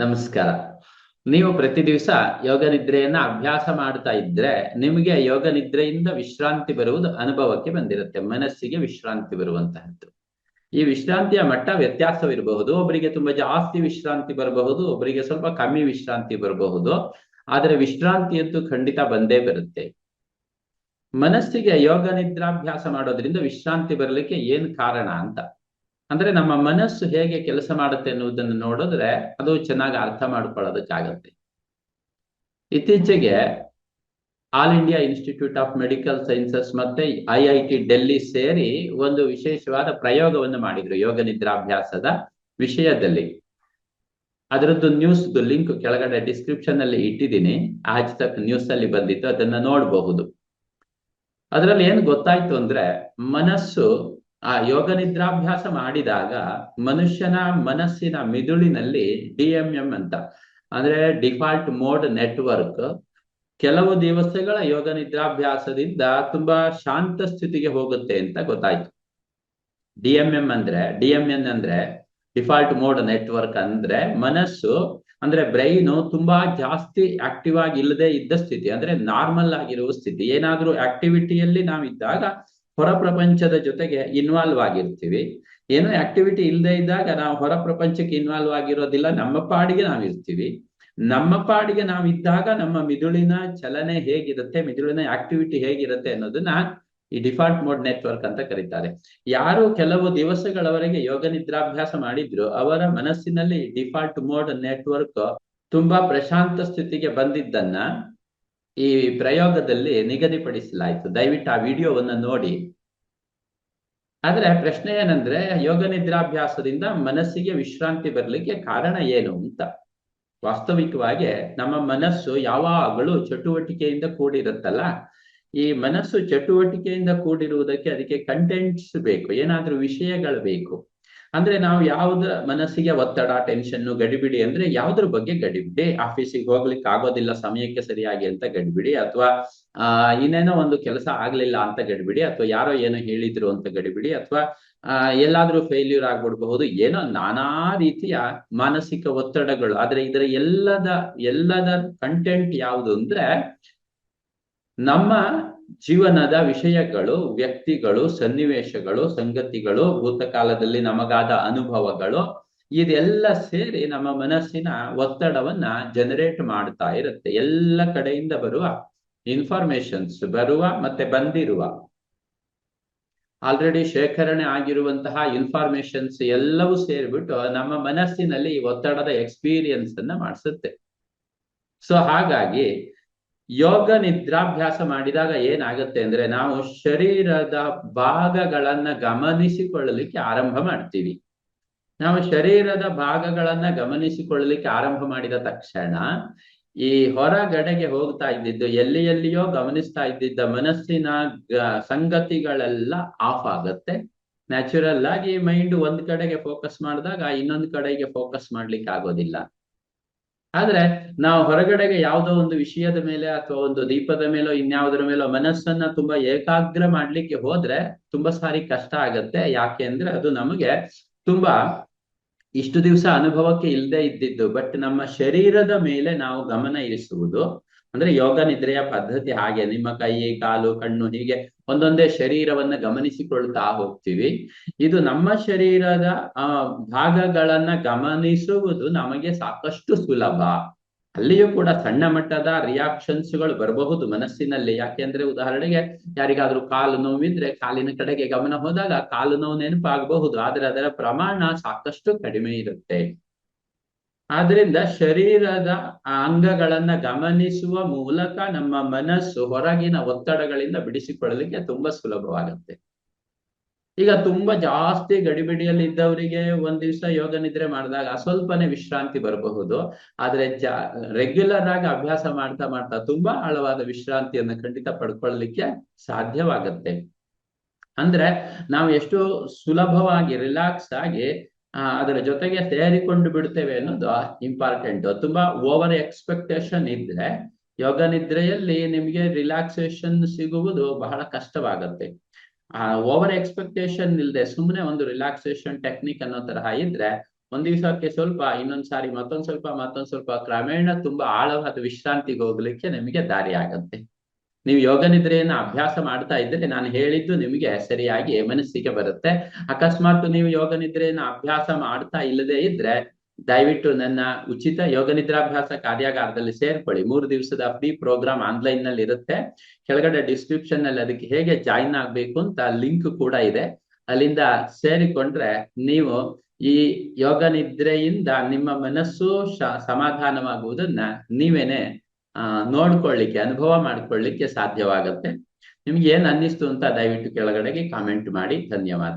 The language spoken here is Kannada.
ನಮಸ್ಕಾರ. ನೀವು ಪ್ರತಿ ದಿವಸ ಯೋಗ ನಿದ್ರೆಯನ್ನ ಅಭ್ಯಾಸ ಮಾಡ್ತಾ ಇದ್ರೆ ನಿಮಗೆ ಯೋಗ ನಿದ್ರೆಯಿಂದ ವಿಶ್ರಾಂತಿ ಬರುವುದು ಅನುಭವಕ್ಕೆ ಬಂದಿರುತ್ತೆ, ಮನಸ್ಸಿಗೆ ವಿಶ್ರಾಂತಿ ಬರುವಂತಹದ್ದು. ಈ ವಿಶ್ರಾಂತಿಯ ಮಟ್ಟ ವ್ಯತ್ಯಾಸವಿರಬಹುದು, ಒಬ್ಬರಿಗೆ ತುಂಬಾ ಜಾಸ್ತಿ ವಿಶ್ರಾಂತಿ ಬರಬಹುದು, ಒಬ್ಬರಿಗೆ ಸ್ವಲ್ಪ ಕಮ್ಮಿ ವಿಶ್ರಾಂತಿ ಬರಬಹುದು, ಆದರೆ ವಿಶ್ರಾಂತಿ ಅಂತೂ ಖಂಡಿತ ಬಂದೇ ಬರುತ್ತೆ. ಮನಸ್ಸಿಗೆ ಯೋಗ ನಿದ್ರಾಭ್ಯಾಸ ಮಾಡೋದ್ರಿಂದ ವಿಶ್ರಾಂತಿ ಬರಲಿಕ್ಕೆ ಏನ್ ಕಾರಣ ಅಂತ? ಅಂದ್ರೆ ನಮ್ಮ ಮನಸ್ಸು ಹೇಗೆ ಕೆಲಸ ಮಾಡುತ್ತೆ ಅನ್ನುವುದನ್ನು ನೋಡಿದ್ರೆ ಅದು ಚೆನ್ನಾಗಿ ಅರ್ಥ ಮಾಡ್ಕೊಳ್ಳೋದಕ್ಕಾಗತ್ತೆ. ಇತ್ತೀಚೆಗೆ All India Institute of Medical Sciences ಮತ್ತೆ ಐ ಐ ಟಿ ಡೆಲ್ಲಿ ಸೇರಿ ಒಂದು ವಿಶೇಷವಾದ ಪ್ರಯೋಗವನ್ನು ಮಾಡಿದ್ರು ಯೋಗ ನಿದ್ರಾಭ್ಯಾಸದ ವಿಷಯದಲ್ಲಿ. ಅದರದ್ದು ನ್ಯೂಸ್ ಲಿಂಕ್ ಕೆಳಗಡೆ ಡಿಸ್ಕ್ರಿಪ್ಷನ್ ಅಲ್ಲಿ ಇಟ್ಟಿದ್ದೀನಿ. ಆಜ್ ತಕ್ ನ್ಯೂಸ್ ಅಲ್ಲಿ ಬಂದಿತ್ತು, ಅದನ್ನ ನೋಡಬಹುದು. ಅದರಲ್ಲಿ ಏನು ಗೊತ್ತಾಯ್ತು ಅಂದ್ರೆ ಮನಸ್ಸು ಆ ಯೋಗ ನಿದ್ರಾಭ್ಯಾಸ ಮಾಡಿದಾಗ ಮನುಷ್ಯನ ಮನಸ್ಸಿನ ಮಿದುಳಿನಲ್ಲಿ ಡಿ ಅಂತ, ಅಂದ್ರೆ ಡಿಫಾಲ್ಟ್ ಮೋಡ್ ನೆಟ್ವರ್ಕ್, ಕೆಲವು ದಿವಸಗಳ ಯೋಗ ನಿದ್ರಾಭ್ಯಾಸದಿಂದ ತುಂಬಾ ಶಾಂತ ಸ್ಥಿತಿಗೆ ಹೋಗುತ್ತೆ ಅಂತ ಗೊತ್ತಾಯ್ತು. ಡಿ ಎಂ ಎಂ ಅಂದ್ರೆ ಡಿ ಎಂ ಎನ್ ಅಂದ್ರೆ ಡಿಫಾಲ್ಟ್ ಮೋಡ್ ನೆಟ್ವರ್ಕ್ ಅಂದ್ರೆ ಮನಸ್ಸು, ಅಂದ್ರೆ ಬ್ರೈನು ತುಂಬಾ ಜಾಸ್ತಿ ಆಕ್ಟಿವ್ ಆಗಿ ಇಲ್ಲದೆ ಇದ್ದ ಸ್ಥಿತಿ, ಅಂದ್ರೆ ನಾರ್ಮಲ್ ಆಗಿರುವ ಸ್ಥಿತಿ. ಏನಾದ್ರೂ ಆಕ್ಟಿವಿಟಿಯಲ್ಲಿ ನಾವಿದ್ದಾಗ ಹೊರ ಪ್ರಪಂಚದ ಜೊತೆಗೆ ಇನ್ವಾಲ್ವ್ ಆಗಿರ್ತೀವಿ. ಏನೋ ಆಕ್ಟಿವಿಟಿ ಇಲ್ಲದೆ ಇದ್ದಾಗ ನಾವು ಹೊರ ಪ್ರಪಂಚಕ್ಕೆ ಇನ್ವಾಲ್ವ್ ಆಗಿರೋದಿಲ್ಲ. ನಮ್ಮ ಪಾಡಿಗೆ ನಾವಿರ್ತೀವಿ ನಮ್ಮ ಪಾಡಿಗೆ ನಾವಿದ್ದಾಗ ನಮ್ಮ ಮಿದುಳಿನ ಚಲನೆ ಹೇಗಿರುತ್ತೆ, ಮಿದುಳಿನ ಆಕ್ಟಿವಿಟಿ ಹೇಗಿರುತ್ತೆ ಅನ್ನೋದನ್ನ ಈ ಡಿಫಾಲ್ಟ್ ಮೋಡ್ ನೆಟ್ವರ್ಕ್ ಅಂತ ಕರೀತಾರೆ. ಯಾರು ಕೆಲವು ದಿವಸಗಳವರೆಗೆ ಯೋಗ ನಿದ್ರಾಭ್ಯಾಸ ಮಾಡಿದ್ರು, ಅವರ ಮನಸ್ಸಿನಲ್ಲಿ ಡಿಫಾಲ್ಟ್ ಮೋಡ್ ನೆಟ್ವರ್ಕ್ ತುಂಬಾ ಪ್ರಶಾಂತ ಸ್ಥಿತಿಗೆ ಬಂದಿದ್ದನ್ನ ಈ ಪ್ರಯೋಗದಲ್ಲಿ ನಿಗದಿಪಡಿಸಲಾಯಿತು. ದಯವಿಟ್ಟು ಆ ವಿಡಿಯೋವನ್ನು ನೋಡಿ. ಆದ್ರೆ ಪ್ರಶ್ನೆ ಏನಂದ್ರೆ, ಯೋಗ ನಿದ್ರಾಭ್ಯಾಸದಿಂದ ಮನಸ್ಸಿಗೆ ವಿಶ್ರಾಂತಿ ಬರಲಿಕ್ಕೆ ಕಾರಣ ಏನು ಅಂತ. ವಾಸ್ತವಿಕವಾಗಿ ನಮ್ಮ ಮನಸ್ಸು ಯಾವಾಗಲೂ ಚಟುವಟಿಕೆಯಿಂದ ಕೂಡಿರುತ್ತಲ್ಲ. ಈ ಮನಸ್ಸು ಚಟುವಟಿಕೆಯಿಂದ ಕೂಡಿರುವುದಕ್ಕೆ ಅದಕ್ಕೆ ಕಂಟೆಂಟ್ಸ್ ಬೇಕು, ಏನಾದ್ರೂ ವಿಷಯಗಳು ಬೇಕು. ಅಂದ್ರೆ ನಾವು ಯಾವ್ದ ಮನಸ್ಸಿಗೆ ಒತ್ತಡ ಟೆನ್ಷನ್ ಗಡಿಬಿಡಿ ಅಂದ್ರೆ ಯಾವ್ದ್ರ ಬಗ್ಗೆ ಗಡಿಬಿಡಿ? ಆಫೀಸಿಗೆ ಹೋಗ್ಲಿಕ್ಕೆ ಆಗೋದಿಲ್ಲ, ಸಮಯಕ್ಕೆ ಸರಿಯಾಗಿ ಅಂತ ಗಡಿಬಿಡಿ ಅಥವಾ, ಆ, ಇನ್ನೇನೋ ಒಂದು ಕೆಲಸ ಆಗ್ಲಿಲ್ಲ ಅಂತ ಗಡಿಬಿಡಿ ಅಥವಾ ಯಾರೋ ಏನೋ ಹೇಳಿದ್ರು ಅಂತ ಗಡಿಬಿಡಿ ಅಥವಾ, ಆ, ಎಲ್ಲಾದ್ರೂ ಫೇಲ್ಯೂರ್ ಆಗ್ಬಿಡ್ಬಹುದು, ಏನೋ ನಾನಾ ರೀತಿಯ ಮಾನಸಿಕ ಒತ್ತಡಗಳು. ಆದ್ರೆ ಇದರ ಎಲ್ಲದ ಎಲ್ಲದ ಕಂಟೆಂಟ್ ಯಾವುದು ಅಂದ್ರೆ ನಮ್ಮ ಜೀವನದ ವಿಷಯಗಳು, ವ್ಯಕ್ತಿಗಳು, ಸನ್ನಿವೇಶಗಳು, ಸಂಗತಿಗಳು, ಭೂತಕಾಲದಲ್ಲಿ ನಮಗಾದ ಅನುಭವಗಳು, ಇದೆಲ್ಲ ಸೇರಿ ನಮ್ಮ ಮನಸ್ಸಿನ ಒತ್ತಡವನ್ನ ಜನರೇಟ್ ಮಾಡ್ತಾ ಇರುತ್ತೆ. ಎಲ್ಲ ಕಡೆಯಿಂದ ಬರುವ ಇನ್ಫಾರ್ಮೇಶನ್ಸ್ ಬರುವ ಮತ್ತೆ ಬಂದಿರುವ ಆಲ್ರೆಡಿ ಶೇಖರಣೆ ಆಗಿರುವಂತಹ ಇನ್ಫಾರ್ಮೇಶನ್ಸ್ ಎಲ್ಲವೂ ಸೇರಿಬಿಟ್ಟು ನಮ್ಮ ಮನಸ್ಸಿನಲ್ಲಿ ಒತ್ತಡದ ಎಕ್ಸ್ಪೀರಿಯನ್ಸ್ ಅನ್ನ ಮಾಡಿಸುತ್ತೆ. ಸೊ ಹಾಗಾಗಿ ಯೋಗ ನಿದ್ರಾಭ್ಯಾಸ ಮಾಡಿದಾಗ ಏನಾಗುತ್ತೆ ಅಂದ್ರೆ ನಾವು ಶರೀರದ ಭಾಗಗಳನ್ನ ಗಮನಿಸಿಕೊಳ್ಳಲಿಕ್ಕೆ ಆರಂಭ ಮಾಡ್ತೀವಿ. ನಾವು ಶರೀರದ ಭಾಗಗಳನ್ನ ಗಮನಿಸಿಕೊಳ್ಳಲಿಕ್ಕೆ ಆರಂಭ ಮಾಡಿದ ತಕ್ಷಣ ಈ ಹೊರಗಡೆಗೆ ಹೋಗ್ತಾ ಇದ್ದಿದ್ದು, ಎಲ್ಲಿ ಎಲ್ಲಿಯೋ ಗಮನಿಸ್ತಾ ಇದ್ದಿದ್ದ ಮನಸ್ಸಿನ ಸಂಗತಿಗಳೆಲ್ಲ ಆಫ್ ಆಗತ್ತೆ. ನ್ಯಾಚುರಲ್ ಆಗಿ ಮೈಂಡ್ ಒಂದ್ ಕಡೆಗೆ ಫೋಕಸ್ ಮಾಡಿದಾಗ ಇನ್ನೊಂದ್ ಕಡೆಗೆ ಫೋಕಸ್ ಮಾಡ್ಲಿಕ್ಕೆ ಆಗೋದಿಲ್ಲ. ಆದ್ರೆ ನಾವು ಹೊರಗಡೆಗೆ ಯಾವುದೋ ಒಂದು ವಿಷಯದ ಮೇಲೆ ಅಥವಾ ಒಂದು ದೀಪದ ಮೇಲೋ ಇನ್ಯಾವುದರ ಮೇಲೋ ಮನಸ್ಸನ್ನ ತುಂಬಾ ಏಕಾಗ್ರ ಮಾಡ್ಲಿಕ್ಕೆ ಹೋದ್ರೆ ತುಂಬಾ ಸಾರಿ ಕಷ್ಟ ಆಗತ್ತೆ. ಯಾಕೆ ಅಂದ್ರೆ ಅದು ನಮಗೆ ತುಂಬಾ ಇಷ್ಟು ದಿವಸ ಅನುಭವಕ್ಕೆ ಇಲ್ಲದೆ ಇದ್ದಿದ್ದು ಬಟ್ ನಮ್ಮ ಶರೀರದ ಮೇಲೆ ನಾವು ಗಮನ ಇರಿಸುವುದು. ಅಂದ್ರೆ ಯೋಗ ನಿದ್ರೆಯ ಪದ್ಧತಿ ಹಾಗೆ ನಿಮ್ಮ ಕೈ, ಕಾಲು, ಕಣ್ಣು ಹೀಗೆ ಒಂದೊಂದೇ ಶರೀರವನ್ನ ಗಮನಿಸಿಕೊಳ್ತಾ ಹೋಗ್ತೀವಿ. ಇದು ನಮ್ಮ ಶರೀರದ, ಆ, ಭಾಗಗಳನ್ನ ಗಮನಿಸುವುದು ನಮಗೆ ಸಾಕಷ್ಟು ಸುಲಭ. ಅಲ್ಲಿಯೂ ಕೂಡ ಸಣ್ಣ ಮಟ್ಟದ ರಿಯಾಕ್ಷನ್ಸ್ಗಳು ಬರಬಹುದು ಮನಸ್ಸಿನಲ್ಲಿ. ಯಾಕೆಂದ್ರೆ ಉದಾಹರಣೆಗೆ ಯಾರಿಗಾದ್ರೂ ಕಾಲು ನೋವಿದ್ರೆ ಕಾಲಿನ ಕಡೆಗೆ ಗಮನ ಹೋದಾಗ ಕಾಲು ನೋವು ನೆನಪಾಗಬಹುದು, ಆದ್ರೆ ಅದರ ಪ್ರಮಾಣ ಸಾಕಷ್ಟು ಕಡಿಮೆ ಇರುತ್ತೆ. ಆದ್ರಿಂದ ಶರೀರದ ಅಂಗಗಳನ್ನ ಗಮನಿಸುವ ಮೂಲಕ ನಮ್ಮ ಮನಸ್ಸು ಹೊರಗಿನ ಒತ್ತಡಗಳಿಂದ ಬಿಡಿಸಿಕೊಳ್ಳಲಿಕ್ಕೆ ತುಂಬಾ ಸುಲಭವಾಗುತ್ತೆ. ಈಗ ತುಂಬಾ ಜಾಸ್ತಿ ಗಡಿಬಿಡಿಯಲ್ಲಿ ಇದ್ದವರಿಗೆ ಒಂದ್ ದಿವಸ ಯೋಗ ನಿದ್ರೆ ಮಾಡಿದಾಗ ಸ್ವಲ್ಪನೇ ವಿಶ್ರಾಂತಿ ಬರಬಹುದು. ಆದ್ರೆ ಜಾ ರೆಗ್ಯುಲರ್ ಆಗಿ ಅಭ್ಯಾಸ ಮಾಡ್ತಾ ಮಾಡ್ತಾ ತುಂಬಾ ಆಳವಾದ ವಿಶ್ರಾಂತಿಯನ್ನು ಖಂಡಿತ ಪಡ್ಕೊಳ್ಳಲಿಕ್ಕೆ ಸಾಧ್ಯವಾಗತ್ತೆ. ಅಂದ್ರೆ ನಾವು ಎಷ್ಟು ಸುಲಭವಾಗಿ ರಿಲ್ಯಾಕ್ಸ್ ಆಗಿ ಅದರ ಜೊತೆಗೆ ಸೇರಿಕೊಂಡು ಬಿಡ್ತೇವೆ ಅನ್ನೋದು ಇಂಪಾರ್ಟೆಂಟ್ ತುಂಬಾ ಓವರ್ ಎಕ್ಸ್ಪೆಕ್ಟೇಷನ್ ಇದ್ರೆ ಯೋಗ ನಿದ್ರೆಯಲ್ಲಿ ನಿಮಗೆ ರಿಲ್ಯಾಕ್ಸೇಷನ್ ಸಿಗುವುದು ಬಹಳ ಕಷ್ಟವಾಗತ್ತೆ. ಆ ಓವರ್ ಎಕ್ಸ್ಪೆಕ್ಟೇಷನ್ ಇಲ್ಲದೆ ಸುಮ್ಮನೆ ಒಂದು ರಿಲ್ಯಾಕ್ಸೇಷನ್ ಟೆಕ್ನಿಕ್ ಅನ್ನೋ ತರಹ ಇದ್ರೆ ಒಂದ್ ದಿವಸಕ್ಕೆ ಸ್ವಲ್ಪ ಇನ್ನೊಂದ್ ಸಾರಿ ಮತ್ತೊಂದ್ ಸ್ವಲ್ಪ ಮತ್ತೊಂದ್ ಸ್ವಲ್ಪ ಕ್ರಮೇಣ ತುಂಬಾ ಆಳವಾದ ವಿಶ್ರಾಂತಿಗೆ ಹೋಗ್ಲಿಕ್ಕೆ ನಿಮಗೆ ದಾರಿ ಆಗತ್ತೆ ನೀವು ಯೋಗ ನಿದ್ರೆಯನ್ನು ಅಭ್ಯಾಸ ಮಾಡ್ತಾ ಇದ್ರೆ ನಾನು ಹೇಳಿದ್ದು ನಿಮಗೆ ಸರಿಯಾಗಿ ಮನಸ್ಸಿಗೆ ಬರುತ್ತೆ. ಅಕಸ್ಮಾತ್ ನೀವು ಯೋಗ ನಿದ್ರೆಯನ್ನು ಅಭ್ಯಾಸ ಮಾಡ್ತಾ ಇಲ್ಲದೆ ಇದ್ರೆ ದಯವಿಟ್ಟು ನನ್ನ ಉಚಿತ ಯೋಗ ನಿದ್ರಾಭ್ಯಾಸ ಕಾರ್ಯಾಗಾರದಲ್ಲಿ ಸೇರ್ಕೊಳ್ಳಿ. ಮೂರು ದಿವಸದ ಫ್ರೀ ಪ್ರೋಗ್ರಾಮ್ ಆನ್ಲೈನ್ನಲ್ಲಿ ಇರುತ್ತೆ. ಕೆಳಗಡೆ ಡಿಸ್ಕ್ರಿಪ್ಷನ್ನಲ್ಲಿ ಅದಕ್ಕೆ ಹೇಗೆ ಜಾಯಿನ್ ಆಗ್ಬೇಕು ಅಂತ ಲಿಂಕ್ ಕೂಡ ಇದೆ. ಅಲ್ಲಿಂದ ಸೇರಿಕೊಂಡ್ರೆ ನೀವು ಈ ಯೋಗ ನಿದ್ರೆಯಿಂದ ನಿಮ್ಮ ಮನಸ್ಸು ಸಮಾಧಾನವಾಗುವುದನ್ನ ನೀವೇನೆ ನೋಡ್ಕೊಳ್ಳಿಕ್ಕೆ ಅನುಭವ ಮಾಡ್ಕೊಳ್ಳಿಕ್ಕೆ ಸಾಧ್ಯವಾಗುತ್ತೆ. ನಿಮ್ಗೆ ಏನ್ ಅನ್ನಿಸ್ತು ಅಂತ ದಯವಿಟ್ಟು ಕೆಳಗಡೆಗೆ ಕಾಮೆಂಟ್ ಮಾಡಿ. ಧನ್ಯವಾದ.